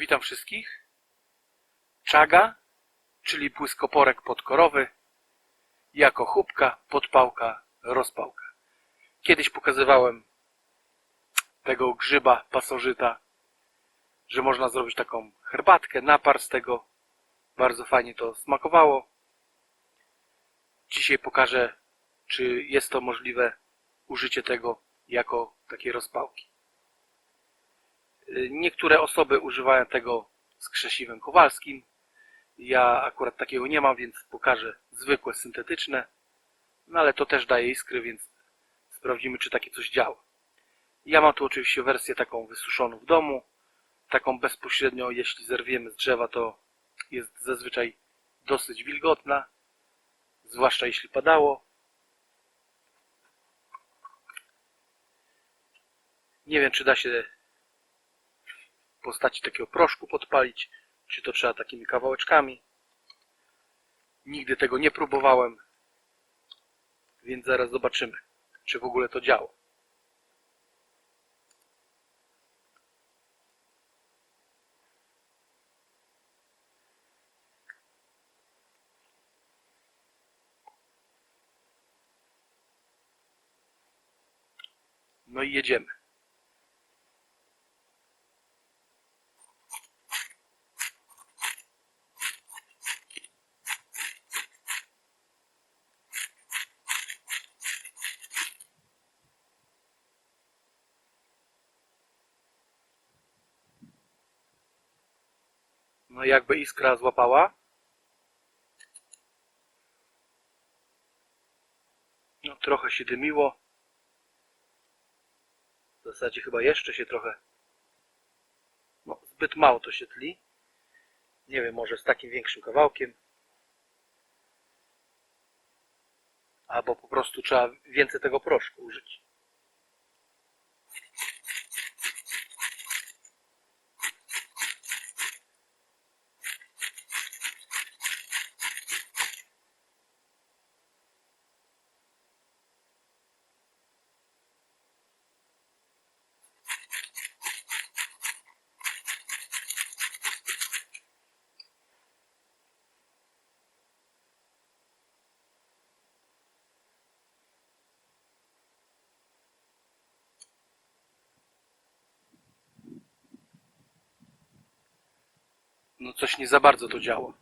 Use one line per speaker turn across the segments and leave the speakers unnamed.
Witam wszystkich. Czaga, czyli płyskoporek podkorowy, jako chubka, podpałka, rozpałka. Kiedyś pokazywałem tego grzyba pasożyta, że można zrobić taką herbatkę, napar z tego. Bardzo fajnie to smakowało. Dzisiaj pokażę, czy jest to możliwe użycie tego jako takiej rozpałki. Niektóre osoby używają tego z krzesiwem kowalskim. Ja akurat takiego nie mam, więc pokażę zwykłe, syntetyczne. No ale to też daje iskry, więc sprawdzimy, czy takie coś działa. Ja mam tu oczywiście wersję taką wysuszoną w domu. Taką bezpośrednio, jeśli zerwiemy z drzewa, to jest zazwyczaj dosyć wilgotna. Zwłaszcza jeśli padało. Nie wiem, czy da się w postaci takiego proszku podpalić, czy to trzeba takimi kawałeczkami. Nigdy tego nie próbowałem, więc zaraz zobaczymy, czy w ogóle to działa. No i jedziemy. No jakby iskra złapała. No trochę się dymiło. W zasadzie chyba jeszcze się trochę... No zbyt mało to się tli. Nie wiem, może z takim większym kawałkiem. Albo po prostu trzeba więcej tego proszku użyć. No coś nie za bardzo to działa.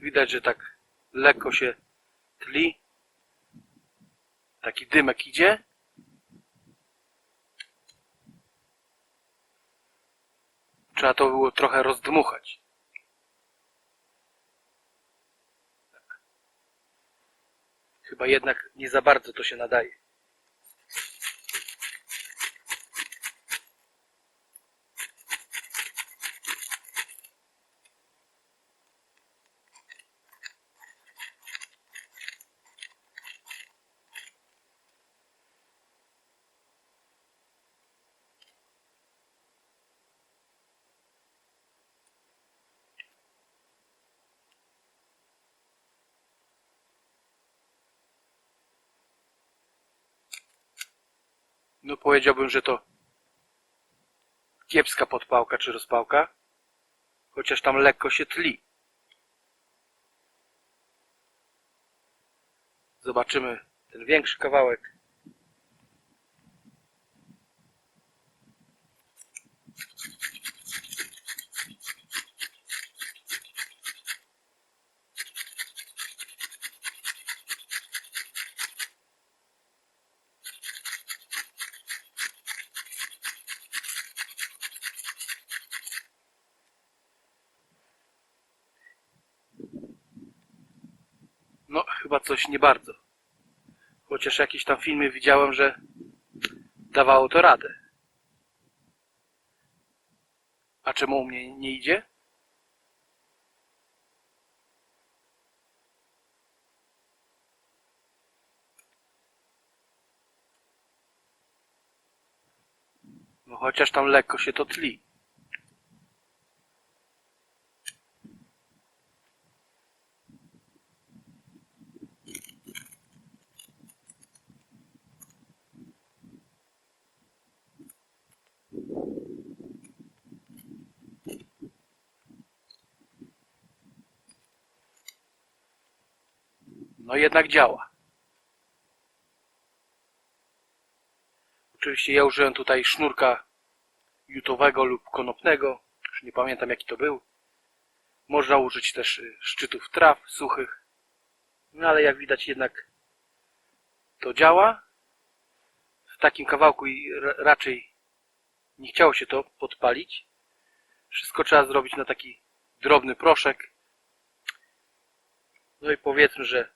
Widać, że tak lekko się tli. Taki dymek idzie. Trzeba to było trochę rozdmuchać. Tak. Chyba jednak nie za bardzo to się nadaje. No powiedziałbym, że to kiepska podpałka czy rozpałka, chociaż tam lekko się tli. Zobaczymy ten większy kawałek. chyba coś nie bardzo. Chociaż jakieś tam filmy widziałem, że dawało to radę. A czemu u mnie nie idzie? No chociaż tam lekko się to tli. No jednak działa. Oczywiście ja użyłem tutaj sznurka jutowego lub konopnego. Już nie pamiętam jaki to był. Można użyć też y, szczytów traw suchych. No ale jak widać jednak to działa. W takim kawałku raczej nie chciało się to podpalić. Wszystko trzeba zrobić na taki drobny proszek. No i powiedzmy, że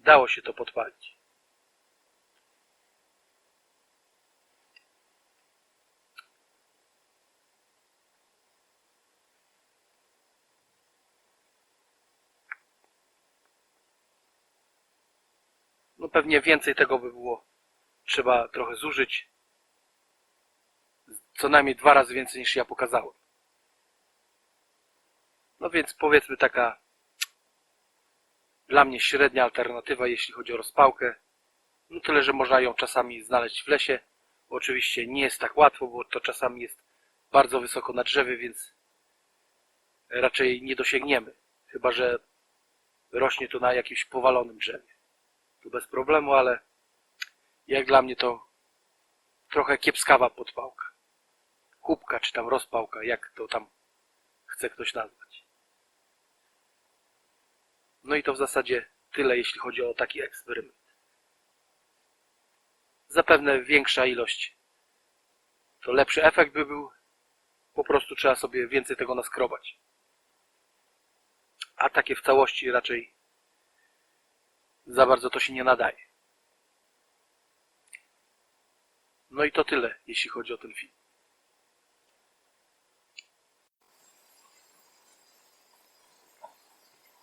dało się to podpalić. No pewnie więcej tego by było trzeba trochę zużyć. Co najmniej dwa razy więcej niż ja pokazałem. No więc powiedzmy taka dla mnie średnia alternatywa, jeśli chodzi o rozpałkę. No tyle, że można ją czasami znaleźć w lesie. Oczywiście nie jest tak łatwo, bo to czasami jest bardzo wysoko na drzewie, więc raczej nie dosięgniemy. Chyba, że rośnie to na jakimś powalonym drzewie. To bez problemu, ale jak dla mnie to trochę kiepskawa podpałka. Kubka czy tam rozpałka, jak to tam chce ktoś nazwać. No i to w zasadzie tyle, jeśli chodzi o taki eksperyment. Zapewne większa ilość to lepszy efekt by był. Po prostu trzeba sobie więcej tego naskrobać. A takie w całości raczej za bardzo to się nie nadaje. No i to tyle, jeśli chodzi o ten film.